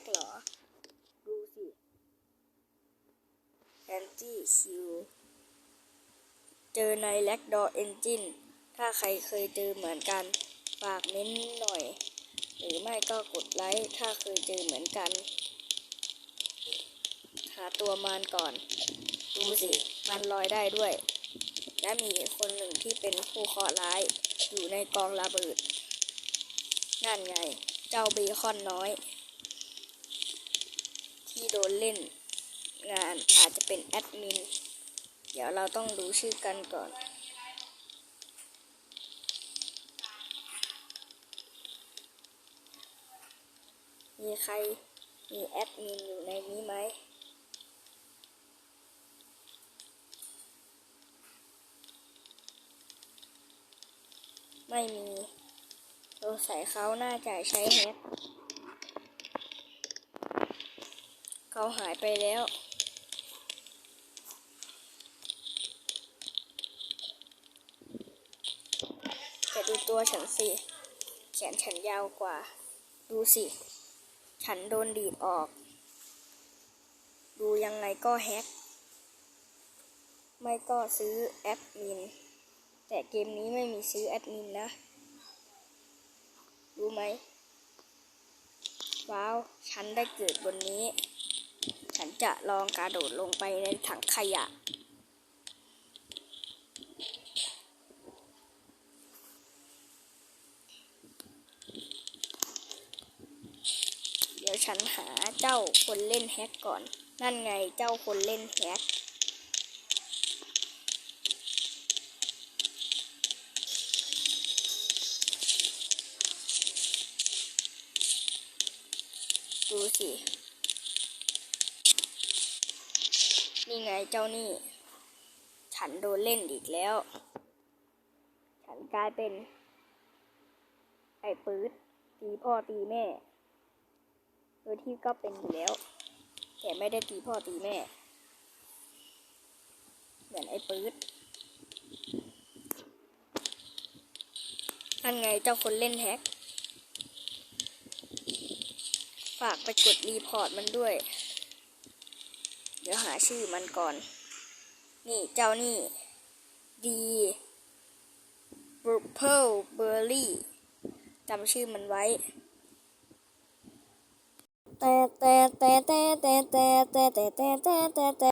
กเหรอ ดูสิ anti Q เจอใน l a c d o r Engine ถ้าใครเคยเจอเหมือนกัน ฝากเม้นหน่อย หรือไม่ก็กดไลค์ถ้าเคยเจอเหมือนกัน หาตัวมันก่อน ดูสิมันลอยได้ด้วย และมีคนหนึ่งที่เป็นผู้เคราะห์ร้าย อยู่ในกองระเบิด นั่นไง เจ้าเบคอนน้อย ที่โดนเล่นงานอาจจะเป็นแอดมิน เดี๋ยวเราต้องดูชื่อกันก่อนมีใครมีแอดมินอยู่ในนี้ไหม ไม่มีสงสัยเขาน่าจะใช้แฮก เขาหายไปแล้ว แต่ดูตัวฉันสิ แขนฉันยาวกว่า ดูสิ ฉันโดนดีดออก ดูยังไงก็แฮก ไม่ก็ซื้อแอดมิน แต่เกมนี้ไม่มีซื้อแอดมินนะ รู้ไหมว้าว ฉันได้เกิดบนนี้ ฉันจะลองกระโดดลงไปในถังขยะ เดี๋ยวฉันหาเจ้าคนเล่นแฮกก่อน นั่นไงเจ้าคนเล่นแฮกดูสิ นี่ไงเจ้านี่ ฉันโดนเล่นอีกแล้ว ฉันกลายเป็น ไอ้ปื๊ดตีพ่อตีแม่ โดยที่ก็เป็นอยู่แล้ว แต่ไม่ได้ตีพ่อตีแม่ เหมือนไอ้ปื๊ดนั่นไงเจ้าคนเล่นแฮก ฝากไปกดรีพอร์ตมันด้วย เดี๋ยวหาชื่อมันก่อน นี่เจ้านี่ดี Purple Berry จำชื่อมันไว้ แต่แต่แต่แต่แต่แต่แต่แต่แต่แต่